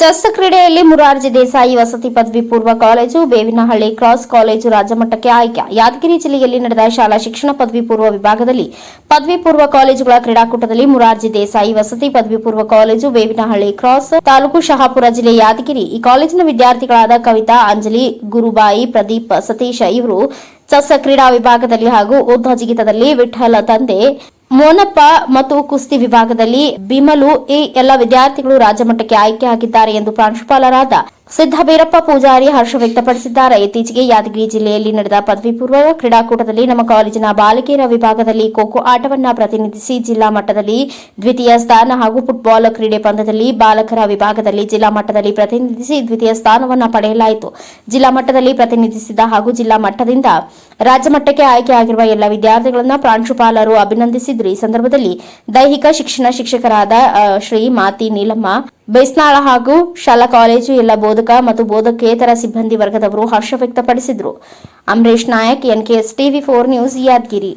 Chess ಕ್ರೀಡೆಯಲ್ಲಿ ಮುರಾರ್ಜಿ ದೇಸಾಯಿ ವಸತಿ ಪದವಿ ಪೂರ್ವ ಕಾಲೇಜು, ಬೇವಿನಹಳ್ಳಿ ಕ್ರಾಸ್ ಕಾಲೇಜು ರಾಜ್ಯಮಟ್ಟಕ್ಕೆ ಆಯ್ಕೆ. ಯಾದಗಿರಿ ಜಿಲ್ಲೆಯಲ್ಲಿ ನಡೆದ ಶಾಲಾ ಶಿಕ್ಷಣ ಪದವಿ ಪೂರ್ವ ವಿಭಾಗದಲ್ಲಿ ಪದವಿ ಪೂರ್ವ ಕಾಲೇಜುಗಳ ಕ್ರೀಡಾಕೂಟದಲ್ಲಿ ಮುರಾರ್ಜಿ ದೇಸಾಯಿ ವಸತಿ ಪದವಿ ಪೂರ್ವ ಕಾಲೇಜು, ಬೇವಿನಹಳ್ಳಿ ಕ್ರಾಸ್ ತಾಲೂಕು ಶಹಾಪುರ ಜಿಲ್ಲೆ ಯಾದಗಿರಿ. ಈ ಕಾಲೇಜಿನ ವಿದ್ಯಾರ್ಥಿಗಳಾದ ಕವಿತಾ, ಅಂಜಲಿ, ಗುರುಬಾಯಿ, ಪ್ರದೀಪ್, ಸತೀಶ ಇವರು ಚೆಸ್ ಕ್ರೀಡಾ ವಿಭಾಗದಲ್ಲಿ ಹಾಗೂ ಉದ್ದ ಜಿಗಿತದಲ್ಲಿ ವಿಠಲ ತಂದೆ ಮೋನಪ್ಪ ಮತ್ತು ಕುಸ್ತಿ ವಿಭಾಗದಲ್ಲಿ ಬಿಮಲು ಈ ಎಲ್ಲ ವಿದ್ಯಾರ್ಥಿಗಳು ರಾಜ್ಯಮಟ್ಟಕ್ಕೆ ಆಯ್ಕೆಯಾಗಿದ್ದಾರೆ ಎಂದು ಪ್ರಾಂಶುಪಾಲರಾದ ಸಿದ್ದಬೀರಪ್ಪ ಪೂಜಾರಿ ಹರ್ಷ ವ್ಯಕ್ತಪಡಿಸಿದ್ದಾರೆ. ಇತ್ತೀಚೆಗೆ ಯಾದಗಿರಿ ಜಿಲ್ಲೆಯಲ್ಲಿ ನಡೆದ ಪದವಿ ಪೂರ್ವ ಕ್ರೀಡಾಕೂಟದಲ್ಲಿ ನಮ್ಮ ಕಾಲೇಜಿನ ಬಾಲಕಿಯರ ವಿಭಾಗದಲ್ಲಿ ಖೋಖೋ ಆಟವನ್ನ ಪ್ರತಿನಿಧಿಸಿ ಜಿಲ್ಲಾ ಮಟ್ಟದಲ್ಲಿ ದ್ವಿತೀಯ ಸ್ಥಾನ ಹಾಗೂ ಫುಟ್ಬಾಲ್ ಕ್ರೀಡೆ ಪಂದ್ಯದಲ್ಲಿ ಬಾಲಕರ ವಿಭಾಗದಲ್ಲಿ ಜಿಲ್ಲಾ ಮಟ್ಟದಲ್ಲಿ ಪ್ರತಿನಿಧಿಸಿ ದ್ವಿತೀಯ ಸ್ಥಾನವನ್ನ ಪಡೆಯಲಾಯಿತು. ಜಿಲ್ಲಾ ಮಟ್ಟದಲ್ಲಿ ಪ್ರತಿನಿಧಿಸಿದ ಹಾಗೂ ಜಿಲ್ಲಾ ಮಟ್ಟದಿಂದ ರಾಜ್ಯ ಮಟ್ಟಕ್ಕೆ ಆಯ್ಕೆಯಾಗಿರುವ ಎಲ್ಲ ವಿದ್ಯಾರ್ಥಿಗಳನ್ನು ಪ್ರಾಂಶುಪಾಲರು ಅಭಿನಂದಿಸಿದ್ರು. ಈ ಸಂದರ್ಭದಲ್ಲಿ ದೈಹಿಕ ಶಿಕ್ಷಣ ಶಿಕ್ಷಕರಾದ ಶ್ರೀ ಮಾತಿ ನೀಲಮ್ಮ ಬೇಸ್ನಾಳ ಹಾಗೂ ಶಾಲಾ ಕಾಲೇಜು, ಎಲ್ಲ ಬೋಧಕ ಮತ್ತು ಬೋಧಕೇತರ ಸಿಬ್ಬಂದಿ ವರ್ಗದವರು ಹರ್ಷ ವ್ಯಕ್ತಪಡಿಸಿದರು. Amaresh Nayak, NKS TV four news, Yadgiri.